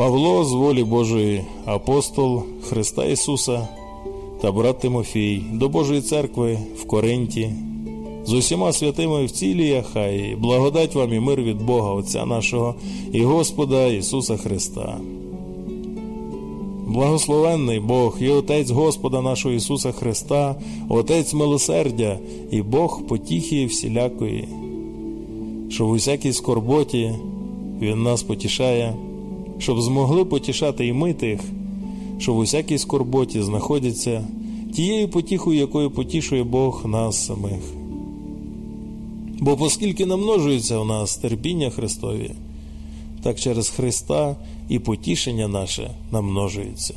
Павло з волі Божої, апостол Христа Ісуса та брат Тимофій до Божої церкви в Коринті, з усіма святими в цілій Ахаї, благодать вам і мир від Бога Отця нашого і Господа Ісуса Христа. Благословенний Бог і Отець Господа нашого Ісуса Христа, Отець милосердя і Бог потіхи всілякої, що в усякій скорботі Він нас потішає, щоб змогли потішати і ми тих, що в усякій скорботі знаходяться тією потіхою, якою потішує Бог нас самих. Бо оскільки намножується в нас терпіння Христові, так через Христа і потішення наше намножується.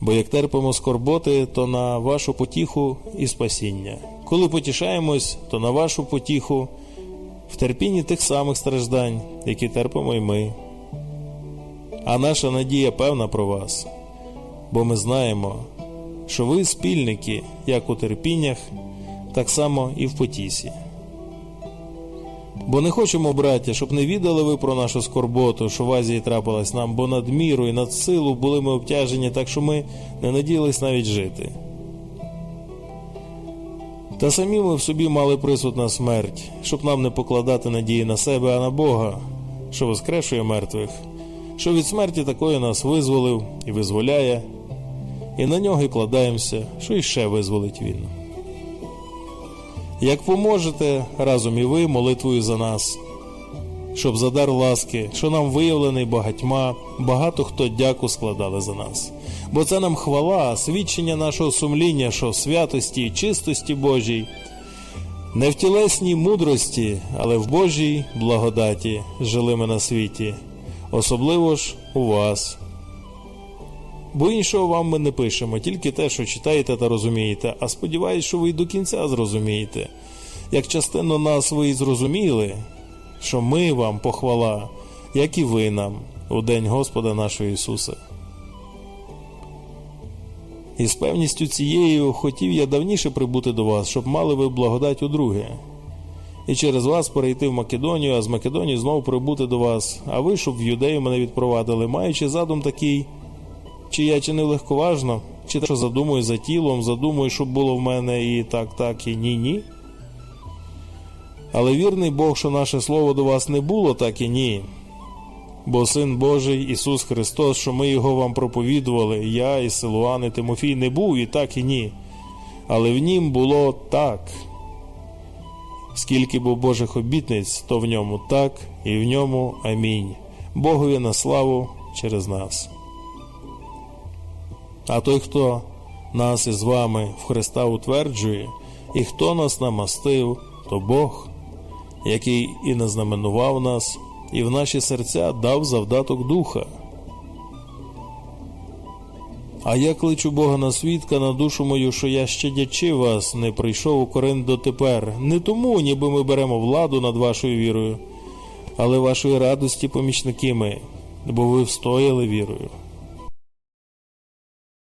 Бо як терпимо скорботи, то на вашу потіху і спасіння. Коли потішаємось, то на вашу потіху в терпінні тих самих страждань, які терпимо й ми. А наша надія певна про вас, бо ми знаємо, що ви спільники як у терпіннях, так само і в потісі. Бо не хочемо, браття, щоб не відали ви про нашу скорботу, що в Азії трапилась нам, бо над міру і над силу були ми обтяжені, так що ми не надіялись навіть жити. Та самі ми в собі мали присуд на смерть, щоб нам не покладати надії на себе, а на Бога, що воскрешує мертвих, що від смерті такої нас визволив і визволяє, і на нього й кладаємося, що іще визволить Він. Як поможете разом і ви молитвою за нас, щоб за дар ласки, що нам виявлений багатьма, багато хто дяку складали за нас. Бо це нам хвала, свідчення нашого сумління, що святості і чистості Божій, не в тілесній мудрості, але в Божій благодаті жили ми на світі, особливо ж у вас. Бо іншого вам ми не пишемо, тільки те, що читаєте та розумієте, а сподіваюсь, що ви й до кінця зрозумієте. Як частину нас ви й зрозуміли, що ми вам похвала, як і ви нам, у день Господа нашого Ісуса. І з певністю цією хотів я давніше прибути до вас, щоб мали ви благодать у друге, і через вас перейти в Македонію, а з Македонії знову прибути до вас, а ви, щоб в юдею мене відпровадили, маючи задум такий. Чи я чинив легковажно, чи те, що задумую за тілом, задумую, щоб було в мене і так, так, і ні, ні. Але вірний Бог, що наше слово до вас не було, так і ні. Бо Син Божий Ісус Христос, що ми Його вам проповідували, я і Силуан, і Тимофій не був і так і ні. Але в нім було так. Скільки був Божих обітниць, то в ньому так, і в ньому амінь. Богові на славу через нас. А той, хто нас із вами в Христа утверджує, і хто нас намастив, то Бог, який і назнаменував нас, і в наші серця дав завдаток духа. А я кличу Бога на свідка на душу мою, що я щадячи вас, не прийшов у Коринт дотепер, не тому, ніби ми беремо владу над вашою вірою, але вашої радості помічники ми, бо ви встояли вірою.